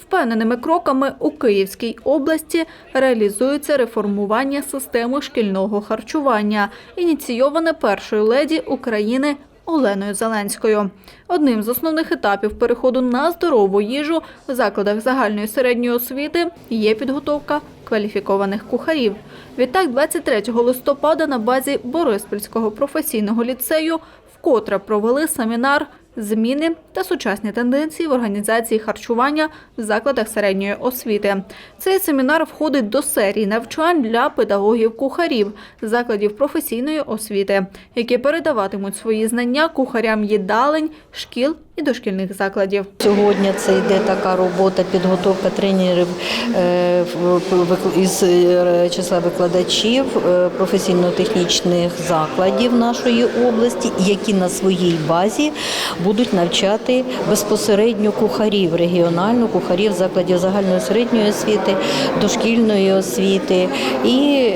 Впевненими кроками у Київській області реалізується реформування системи шкільного харчування, ініційоване першою леді України Оленою Зеленською. Одним з основних етапів переходу на здорову їжу в закладах загальної середньої освіти є підготовка кваліфікованих кухарів. Відтак, 23 листопада на базі Бориспільського професійного ліцею вкотре провели семінар Зміни та сучасні тенденції в організації харчування в закладах середньої освіти. Цей семінар входить до серії навчань для педагогів-кухарів закладів професійної освіти, які передаватимуть свої знання кухарям їдалень, шкіл і дошкільних закладів. Сьогодні це йде така робота, підготовка тренерів е, із е, числа викладачів е, професійно-технічних закладів нашої області, які на своїй базі будуть навчати безпосередньо кухарів регіонально, кухарів закладів загальної середньої освіти, дошкільної освіти і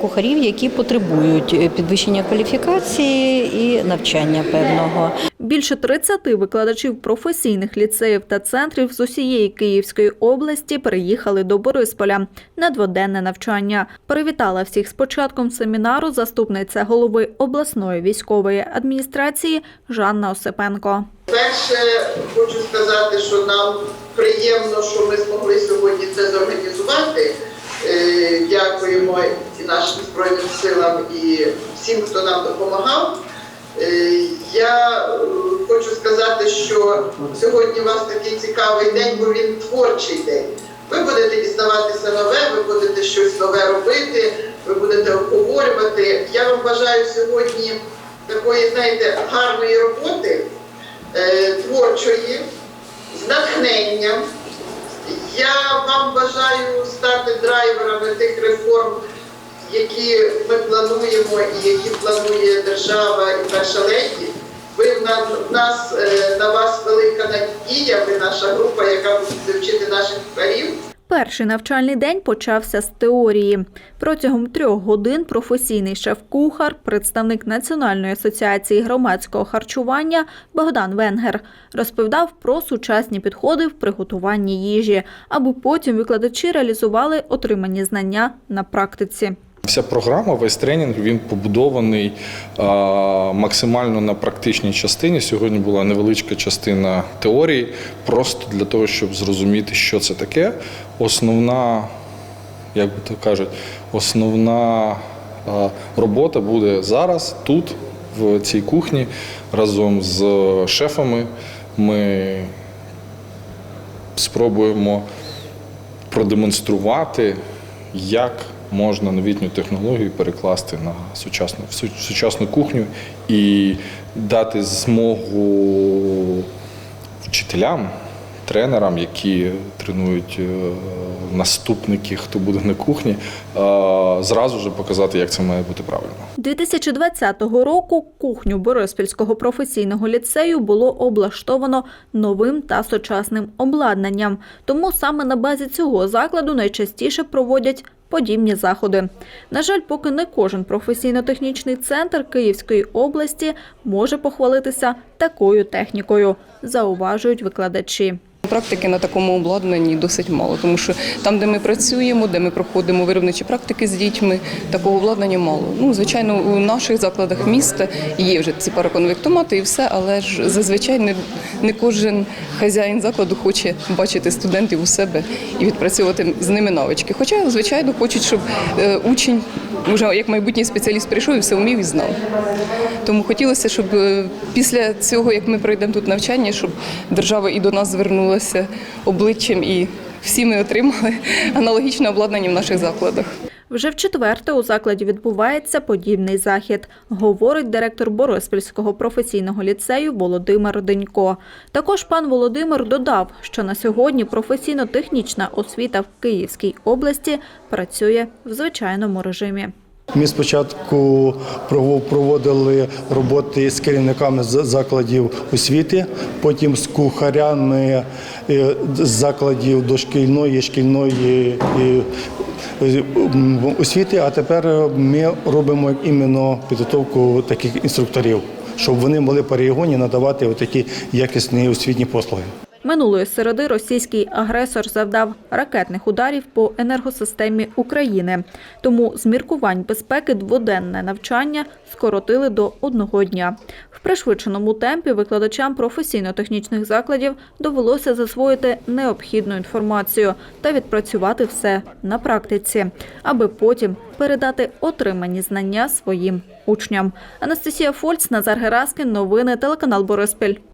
кухарів, які потребують підвищення кваліфікації і навчання певного. Більше 30 викладачів професійних ліцеїв та центрів з усієї Київської області переїхали до Борисполя на дводенне навчання. Привітала всіх з початком семінару заступниця голови обласної військової адміністрації Жанна Осипенко. Перше, хочу сказати, що нам приємно, що ми змогли сьогодні це зорганізувати. Е, Дякуємо і нашим Збройним силам, і всім, хто нам допомагав. Е, Я е, хочу сказати, що сьогодні у вас такий цікавий день, бо він творчий день. Ви будете дізнаватися нове, ви будете щось нове робити, ви будете обговорювати. Я вам бажаю сьогодні такої, знаєте, гарної роботи е, творчої, з натхненням. Я вам бажаю стати драйверами тих реформ, які ми плануємо і які планує держава і перша леді. Ви в нас, е, на вас велика надія, ви наша група, яка буде вчити наших кухарів. Перший навчальний день почався з теорії. Протягом трьох годин професійний шеф-кухар, представник Національної асоціації громадського харчування Богдан Венгер розповідав про сучасні підходи в приготуванні їжі, аби потім викладачі реалізували отримані знання на практиці. Вся програма, весь тренінг він побудований максимально на практичній частині. Сьогодні була невеличка частина теорії, просто для того, щоб зрозуміти, що це таке. Основна, як би то кажуть, основна робота буде зараз, тут, в цій кухні, разом з шефами. Ми спробуємо продемонструвати, як можна новітню технологію перекласти на сучасну, сучасну кухню і дати змогу вчителям, тренерам, які тренують е, наступники, хто буде на кухні, е, зразу ж показати, як це має бути правильно. 2020 року кухню Бориспільського професійного ліцею було облаштовано новим та сучасним обладнанням. Тому саме на базі цього закладу найчастіше проводять подібні заходи. На жаль, поки не кожен професійно-технічний центр Київської області може похвалитися такою технікою, зауважують викладачі. Практики на такому обладнанні досить мало, тому що там, де ми працюємо, де ми проходимо виробничі практики з дітьми, такого обладнання мало. Ну, звичайно, у наших закладах міста є вже ці параконвектомати і все, але ж зазвичай не, не кожен хазяїн закладу хоче бачити студентів у себе і відпрацьовувати з ними навички. Хоча, звичайно, хочуть, щоб е, учень вже як майбутній спеціаліст прийшов і все вмів і знав. Тому хотілося, щоб е, після цього, як ми пройдемо тут навчання, щоб держава і до нас звернулася обличчям, і всі ми отримали аналогічне обладнання в наших закладах. Вже в четверте у закладі відбувається подібний захід, говорить директор Бориспільського професійного ліцею Володимир Денько. Також пан Володимир додав, що на сьогодні професійно-технічна освіта в Київській області працює в звичайному режимі. Ми спочатку прово- проводили роботи з керівниками закладів освіти, потім з кухарями е, закладів дошкільної, шкільної е, е, освіти. А тепер ми робимо іменно підготовку таких інструкторів, щоб вони могли перегоні надавати такі якісні освітні послуги. Минулої середи російський агресор завдав ракетних ударів по енергосистемі України. Тому з міркувань безпеки дводенне навчання скоротили до одного дня. В пришвидшеному темпі викладачам професійно-технічних закладів довелося засвоїти необхідну інформацію та відпрацювати все на практиці, аби потім передати отримані знання своїм учням. Анастасія Фольц, Назар Гераскін, новини телеканал Бориспіль.